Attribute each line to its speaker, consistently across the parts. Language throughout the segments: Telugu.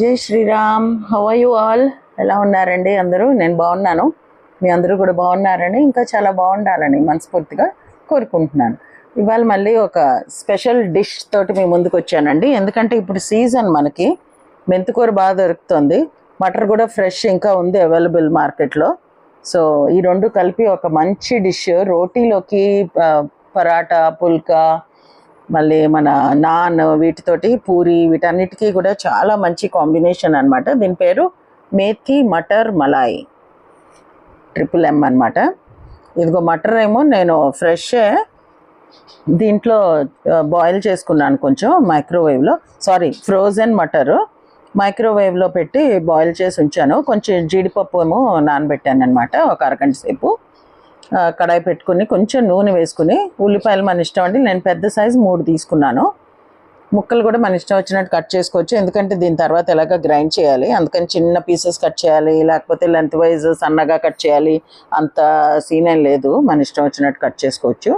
Speaker 1: జై శ్రీరామ్. హౌ యు ఆల్ ఎలా ఉన్నారండి అందరూ? నేను బాగున్నాను. మీ అందరూ కూడా బాగున్నారని ఇంకా చాలా బాగుండాలని మనస్ఫూర్తిగా కోరుకుంటున్నాను. ఇవాళ మళ్ళీ ఒక స్పెషల్ డిష్ తోటి మీ ముందుకు వచ్చానండి. ఎందుకంటే ఇప్పుడు సీజన్ మనకి. మెంతికూర బాగా దొరుకుతుంది. మటర్ కూడా ఫ్రెష్ ఇంకా ఉంది అవైలబుల్ మార్కెట్లో. సో ఈ రెండు కలిపి ఒక మంచి డిష్. రోటీలోకి పరాటా పుల్కా మళ్ళీ మన నాన్ వీటితోటి పూరి వీటన్నిటికీ కూడా చాలా మంచి కాంబినేషన్ అనమాట దీని పేరు మేతి మటర్ మలాయి. ట్రిపుల్ ఎం అనమాట ఇదిగో మటర్ ఏమో నేను ఫ్రెష్ దీంట్లో బాయిల్ చేసుకున్నాను కొంచెం మైక్రోవేవ్లో. సారీ ఫ్రోజన్ మటర్ మైక్రోవేవ్లో పెట్టి బాయిల్ చేసి ఉంచాను. కొంచెం జీడిపప్పు ఏమో నానబెట్టాను అనమాట ఒక అరగంట సేపు. కడాయి పెట్టుకుని కొంచెం నూనె వేసుకుని ఉల్లిపాయలు మన ఇష్టం అండి. నేను పెద్ద సైజు మూడు తీసుకున్నాను. ముక్కలు కూడా మన ఇష్టం వచ్చినట్టు కట్ చేసుకోవచ్చు. ఎందుకంటే దీని తర్వాత ఎలాగ గ్రైండ్ చేయాలి. అందుకని చిన్న పీసెస్ కట్ చేయాలి లేకపోతే లెంత్ వైజ్ సన్నగా కట్ చేయాలి అంత సీన్ ఏం లేదు. మన ఇష్టం వచ్చినట్టు కట్ చేసుకోవచ్చు.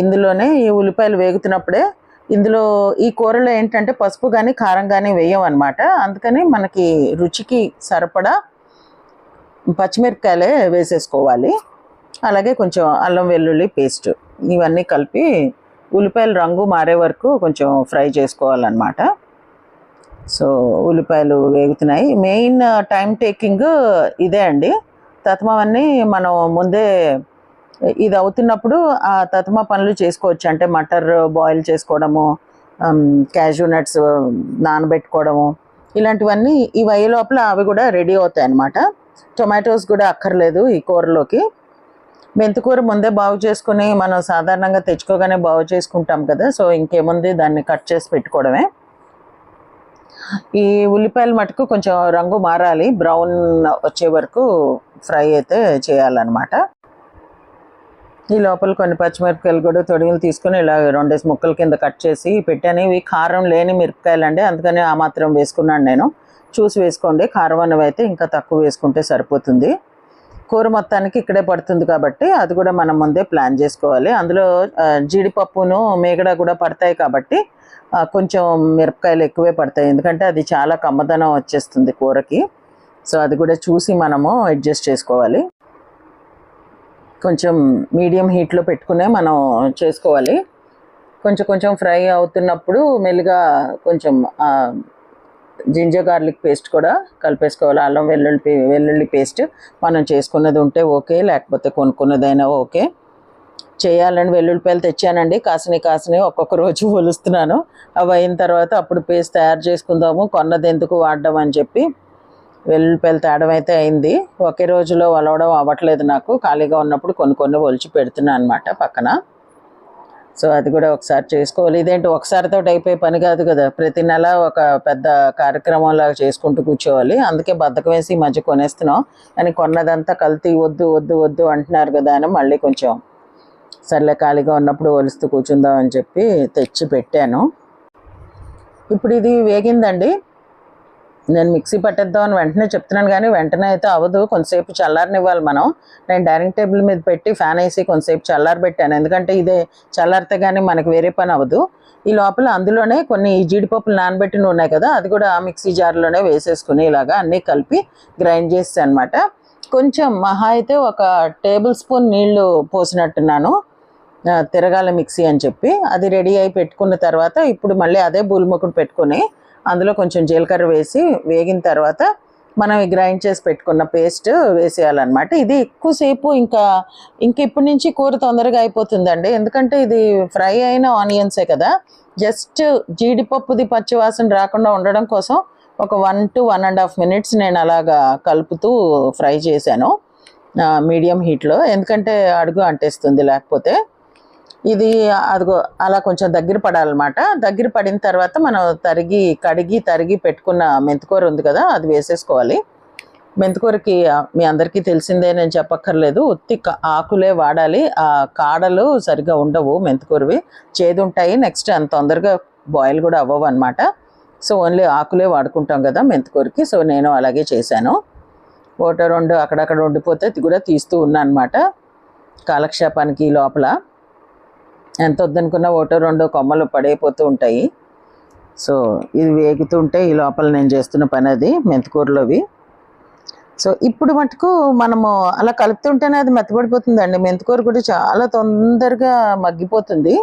Speaker 1: ఇందులోనే ఈ ఉల్లిపాయలు వేగుతున్నప్పుడే ఇందులో ఈ కూరలో ఏంటంటే పసుపు కానీ కారం కానీ వేయం అనమాట అందుకని మనకి రుచికి సరిపడా పచ్చిమిరపకాయలే వేసేసుకోవాలి. అలాగే కొంచెం అల్లం వెల్లుల్లి పేస్ట్ ఇవన్నీ కలిపి ఉల్లిపాయలు రంగు మారే వరకు కొంచెం ఫ్రై చేసుకోవాలన్నమాట. సో ఉల్లిపాయలు వేగుతున్నాయి. మెయిన్ టైం టేకింగ్ ఇదే అండి. తత్మవన్నీ మనం ముందే ఇది అవుతున్నప్పుడు ఆ తత్మ పనులు చేసుకోవచ్చు. అంటే మటర్ బాయిల్ చేసుకోవడము క్యాజూ నట్స్ నానబెట్టుకోవడము ఇలాంటివన్నీ ఇవి అయ్యే లోపల అవి కూడా రెడీ అవుతాయి అన్నమాట టొమాటోస్ కూడా అక్కర్లేదు ఈ కూరలోకి. మెంతికూర ముందే బాగు చేసుకుని మనం సాధారణంగా తెచ్చుకోగానే బాగు చేసుకుంటాం కదా సో ఇంకేముంది దాన్ని కట్ చేసి పెట్టుకోవడమే. ఈ ఉల్లిపాయలు మటుకు కొంచెం రంగు మారాలి బ్రౌన్ వచ్చే వరకు ఫ్రై అయితే చేయాలన్నమాట. ఈ లోపల కొన్ని పచ్చిమిరపకాయలు కూడా తొడిగిలు తీసుకుని ఇలా రెండేసి ముక్కల కింద కట్ చేసి పెట్టాను ఇవి కారం లేని మిరపకాయలు అండి అందుకని ఆ మాత్రం వేసుకున్నాను నేను. చూసి వేసుకోండి కారం అన్నవి అయితే ఇంకా తక్కువ వేసుకుంటే సరిపోతుంది. కూర మొత్తానికి ఇక్కడే పడుతుంది కాబట్టి అది కూడా మనం ముందే ప్లాన్ చేసుకోవాలి. అందులో జీడిపప్పును మేగడ కూడా పడతాయి కాబట్టి కొంచెం మిరపకాయలు ఎక్కువే పడతాయి. ఎందుకంటే అది చాలా కమ్మదనం వచ్చేస్తుంది కూరకి. సో అది కూడా చూసి మనము అడ్జస్ట్ చేసుకోవాలి. కొంచెం మీడియం హీట్లో పెట్టుకునే మనం చేసుకోవాలి. కొంచెం కొంచెం ఫ్రై అవుతున్నప్పుడు మెల్లిగా కొంచెం జింజర్ గార్లిక్ పేస్ట్ కూడా కలిపేసుకోవాలి. అల్లం వెల్లుల్లి వెల్లుల్లి పేస్ట్ మనం చేసుకున్నది ఉంటే ఓకే లేకపోతే కొనుక్కున్నదైనా ఓకే. చేయాలని వెల్లుల్లిపాయలు తెచ్చానండి. కాసిని కాసిని ఒక్కొక్క రోజు ఒలుస్తున్నాను. అవి అయిన తర్వాత అప్పుడు పేస్ట్ తయారు చేసుకుందాము. కొన్నది ఎందుకు వాడడం అని చెప్పి వెల్లుల్లిపాయలు తేడం అయితే అయింది. ఒకే రోజులో వలవడం అవ్వట్లేదు నాకు. ఖాళీగా ఉన్నప్పుడు కొన్ని కొన్ని ఒలిచి పెడుతున్నాను అనమాట పక్కన. సో అది కూడా ఒకసారి చేసుకోవాలి. ఇదేంటి ఒకసారితో అయిపోయే పని కాదు కదా. ప్రతి నెల ఒక పెద్ద కార్యక్రమం లాగా చేసుకుంటూ కూర్చోవాలి. అందుకే బద్దకం వేసి ఈ మధ్య కొనేస్తున్నాం. కానీ కొన్నదంతా కల్తీ వద్దు వద్దు వద్దు అంటున్నారు కదా అని మళ్ళీ కొంచెం సర్లే ఖాళీగా ఉన్నప్పుడు ఒలుస్తూ కూర్చుందాం అని చెప్పి తెచ్చి పెట్టాను. ఇప్పుడు ఇది వేగిందండి. నేను మిక్సీ పట్టేద్దామని వెంటనే చెప్తున్నాను కానీ వెంటనే అయితే అవ్వదు. కొంతసేపు చల్లారనివ్వాలి మనం. నేను డైనింగ్ టేబుల్ మీద పెట్టి ఫ్యాన్ వేసి కొంతసేపు చల్లారి పెట్టాను ఎందుకంటే ఇదే చల్లారితే కానీ మనకి వేరే పని అవ్వదు. ఈ లోపల అందులోనే కొన్ని జీడిపప్పులు నానబెట్టిన ఉన్నాయి కదా అది కూడా ఆ మిక్సీ జార్లోనే వేసేసుకుని ఇలాగా అన్నీ కలిపి గ్రైండ్ చేస్తాను అనమాట కొంచెం మహా అయితే ఒక టేబుల్ స్పూన్ నీళ్ళు పోసినట్టున్నాను. తిరగాల మిక్సీ అని చెప్పి. అది రెడీ అయి పెట్టుకున్న తర్వాత ఇప్పుడు మళ్ళీ అదే బూలిముకుడు పెట్టుకొని అందులో కొంచెం జీలకర్ర వేసి వేగిన తర్వాత మనం ఈ గ్రైండ్ చేసి పెట్టుకున్న పేస్ట్ వేసేయాలన్నమాట. ఇది ఎక్కువసేపు ఇంకా ఇంక ఇప్పటి నుంచి కూర తొందరగా అయిపోతుందండి. ఎందుకంటే ఇది ఫ్రై అయిన ఆనియన్సే కదా. జస్ట్ జీడిపప్పుది పచ్చివాసన రాకుండా ఉండడం కోసం ఒక one to one and half minutes నేను అలాగా కలుపుతూ ఫ్రై చేశాను. మీడియం హీట్లో. ఎందుకంటే అడుగు అంటేస్తుంది లేకపోతే. ఇది అదిగో అలా కొంచెం దగ్గర పడాలన్నమాట. దగ్గర పడిన తర్వాత మనం తరిగి కడిగి తరిగి పెట్టుకున్న మెంతికూర ఉంది కదా అది వేసేసుకోవాలి. మెంతికూరకి మీ అందరికీ తెలిసిందే నేను చెప్పక్కర్లేదు. ఉత్తి ఆకులే వాడాలి. ఆ కాడలు సరిగా ఉండవు మెంతికూరవి. చేదుంటాయి. నెక్స్ట్ అంత తొందరగా బాయిల్ కూడా అవ్వవు అనమాట సో ఓన్లీ ఆకులే వాడుకుంటాం కదా మెంతికూరకి. సో నేను అలాగే చేశాను. ఒకటో రెండు అక్కడక్కడ ఉండిపోతే అది కూడా తీస్తూ ఉన్నా అనమాట కాలక్షేపానికి ఈ లోపల. ఎంత వద్దనుకున్న ఒకటో రెండో కొమ్మలు పడైపోతూ ఉంటాయి. సో ఇది వేగుతుంటే ఈ లోపల నేను చేస్తున్న పని అది మెంతికూరలోవి. సో ఇప్పుడు మటుకు మనము అలా కలుపుతుంటేనే అది మెత్తబడిపోతుందండి. మెంతికూర కూడా చాలా తొందరగా మగ్గిపోతుంది.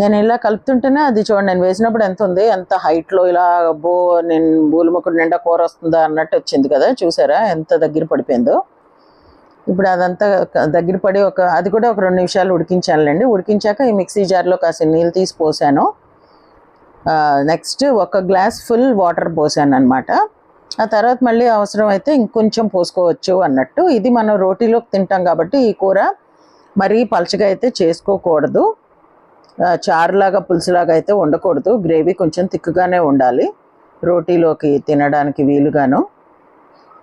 Speaker 1: నేను ఇలా కలుపుతుంటేనే అది చూడండి నేను వేసినప్పుడు ఎంత ఉంది ఎంత హైట్లో ఇలా బో నేను బూలుముకుడు నిండా కూర వస్తుందా అన్నట్టు వచ్చింది కదా చూసారా? ఎంత దగ్గర పడిపోయిందో. ఇప్పుడు అదంతా దగ్గర పడి ఒక అది కూడా ఒక రెండు నిమిషాలు ఉడికించాలండి ఉడికించాక ఈ మిక్సీ జార్లో కాసిన నీళ్ళు తీసి పోసాను. నెక్స్ట్ ఒక గ్లాస్ ఫుల్ వాటర్ పోసాను అనమాట ఆ తర్వాత మళ్ళీ అవసరం అయితే ఇంకొంచెం పోసుకోవచ్చు అన్నట్టు. ఇది మనం రోటీలోకి తింటాం కాబట్టి ఈ కూర మరీ పలచగా అయితే చేసుకోకూడదు. చారులాగా పులుసులాగా అయితే ఉండకూడదు గ్రేవీ కొంచెం తిక్కుగానే ఉండాలి. రోటీలోకి తినడానికి వీలుగాను.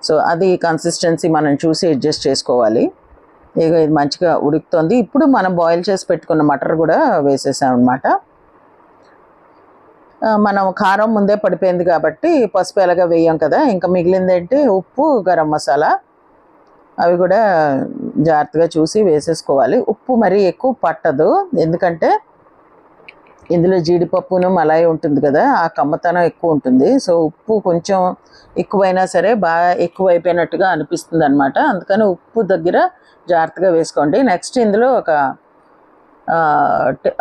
Speaker 1: సో అది కన్సిస్టెన్సీ మనం చూసి అడ్జస్ట్ చేసుకోవాలి. ఇక ఇది మంచిగా ఉడుకుతుంది. ఇప్పుడు మనం బాయిల్ చేసి పెట్టుకున్న మటర్ కూడా వేసేసాం అనమాట మనం కారం ముందే పడిపోయింది కాబట్టి పసుపు ఎలాగా వేయం కదా. ఇంకా మిగిలిందేంటి ఉప్పు గరం మసాలా. అవి కూడా జాగ్రత్తగా చూసి వేసేసుకోవాలి. ఉప్పు మరీ ఎక్కువ పట్టదు. ఎందుకంటే ఇందులో జీడిపప్పును మలాయి ఉంటుంది కదా ఆ కమ్మతనం ఎక్కువ ఉంటుంది. సో ఉప్పు కొంచెం ఎక్కువైనా సరే బాగా ఎక్కువ అయిపోయినట్టుగా అనిపిస్తుంది అనమాట అందుకని ఉప్పు దగ్గర జాగ్రత్తగా వేసుకోండి. నెక్స్ట్ ఇందులో ఒక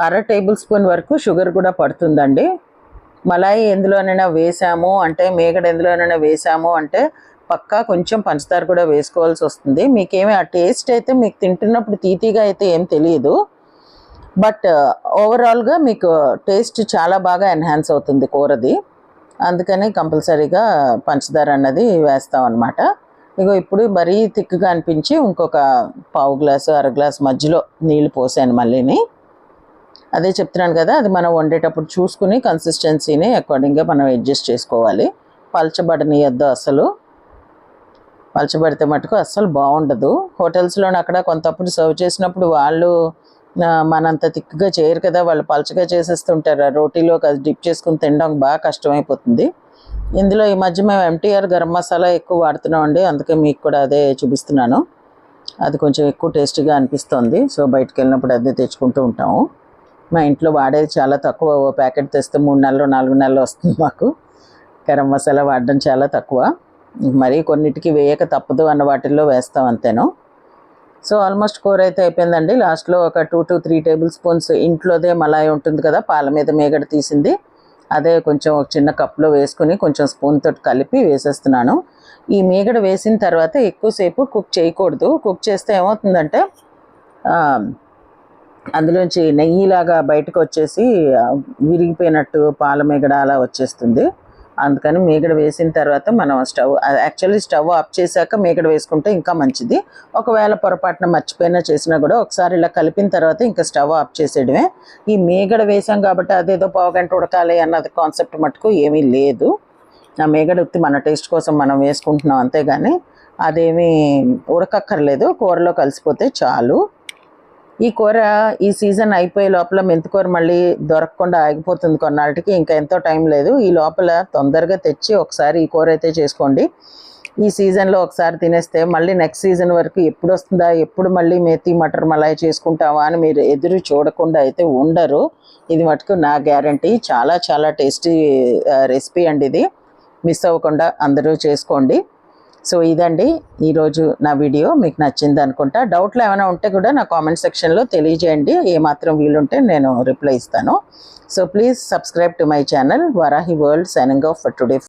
Speaker 1: అర టేబుల్ స్పూన్ వరకు షుగర్ కూడా పడుతుందండి. మలాయి ఎందులోనైనా వేసాము అంటే మేగడ ఎందులోనైనా వేసాము అంటే పక్కా కొంచెం పంచదార కూడా వేసుకోవాల్సి వస్తుంది. మీకేమీ ఆ టేస్ట్ అయితే మీకు తింటున్నప్పుడు తీతీగా అయితే ఏం తెలియదు. బట్ uh, ఓవరాల్గా మీకు టేస్ట్ చాలా బాగా ఎన్హాన్స్ అవుతుంది కూరది. అందుకని కంపల్సరీగా పంచదార అన్నది వేస్తాం అనమాట ఇగో ఇప్పుడు మరీ థిక్గా అనిపించి ఇంకొక పావు గ్లాసు అర గ్లాస్ మధ్యలో నీళ్ళు పోసాను మళ్ళీని. అదే చెప్తున్నాను కదా అది మనం వండేటప్పుడు చూసుకుని కన్సిస్టెన్సీని అకార్డింగ్గా మనం అడ్జస్ట్ చేసుకోవాలి. పలచబడనియద్దు అసలు. పలచబడితే మటుకు అస్సలు బాగుండదు. హోటల్స్లో అక్కడ కొంతప్పుడు సర్వ్ చేసినప్పుడు వాళ్ళు మనంత థిక్గా చేయరు కదా వాళ్ళు పలచగా చేసేస్తుంటారు. ఆ రోటీలో డిప్ చేసుకుని తినడం బాగా కష్టమైపోతుంది. ఇందులో ఈ మధ్య మేము ఎంటీఆర్ గరం మసాలా ఎక్కువ వాడుతున్నామండి. అందుకే మీకు కూడా అదే చూపిస్తున్నాను. అది కొంచెం ఎక్కువ టేస్టీగా అనిపిస్తుంది. సో బయటకు వెళ్ళినప్పుడు అదే తెచ్చుకుంటూ ఉంటాము. మా ఇంట్లో వాడేది చాలా తక్కువ. ప్యాకెట్ తెస్తే మూడు నెలలు నాలుగు నెలలు వస్తుంది మాకు. గరం మసాలా వాడడం చాలా తక్కువ. మరీ కొన్నిటికి వేయక తప్పదు అన్న వాటిల్లో వేస్తాం అంతేనో. సో ఆల్మోస్ట్ కూర అయితే అయిపోయిందండి. లాస్ట్లో ఒక two to three tablespoons ఇంట్లోదే మలాయి ఉంటుంది కదా పాల మీద మేగడ తీసింది. అదే కొంచెం ఒక చిన్న కప్లో వేసుకుని కొంచెం స్పూన్ తోటి కలిపి వేసేస్తున్నాను. ఈ మేగడ వేసిన తర్వాత ఎక్కువసేపు కుక్ చేయకూడదు. కుక్ చేస్తే ఏమవుతుందంటే అందులోంచి నెయ్యిలాగా బయటకు వచ్చేసి విరిగిపోయినట్టు పాల మేగడ అలా వచ్చేస్తుంది. అందుకని మీగడ వేసిన తర్వాత మనం స్టవ్ యాక్చువల్లీ స్టవ్ ఆఫ్ చేశాక మేగడ వేసుకుంటే ఇంకా మంచిది. ఒకవేళ పొరపాటున మర్చిపోయినా చేసినా కూడా ఒకసారి ఇలా కలిపిన తర్వాత ఇంకా స్టవ్ ఆఫ్ చేసేయడమే. ఈ మేగడ వేసాం కాబట్టి అదేదో పావుగంట ఉడకాలి అన్నది కాన్సెప్ట్ మటుకు ఏమీ లేదు. ఆ మేగడ ఉత్తి మన టేస్ట్ కోసం మనం వేసుకుంటున్నాం అంతేగాని అదేమీ ఉడకక్కర్లేదు. కూరలో కలిసిపోతే చాలు. ఈ కూర ఈ సీజన్ అయిపోయే లోపల మెంతికూర మళ్ళీ దొరకకుండా ఆగిపోతుంది కొన్నాళ్ళకి ఇంకా ఎంతో టైం లేదు. ఈ లోపల తొందరగా తెచ్చి ఒకసారి ఈ కూర అయితే చేసుకోండి. ఈ సీజన్లో ఒకసారి తినేస్తే మళ్ళీ నెక్స్ట్ సీజన్ వరకు ఎప్పుడు వస్తుందా ఎప్పుడు మళ్ళీ మేతి మటర్ మలాయి చేసుకుంటావా అని మీరు ఎదురు చూడకుండా అయితే ఉండరు. ఇది మటుకు నా గ్యారంటీ. చాలా చాలా టేస్టీ రెసిపీ అండి ఇది. మిస్ అవ్వకుండా అందరూ చేసుకోండి. సో ఇదండి ఈరోజు నా వీడియో. మీకు నచ్చింది అనుకుంటా. డౌట్లు ఏమైనా ఉంటే కూడా నా కామెంట్ సెక్షన్లో తెలియజేయండి. ఏమాత్రం వీలుంటే నేను రిప్లై ఇస్తాను. So please subscribe to my channel Varahi world signing off for today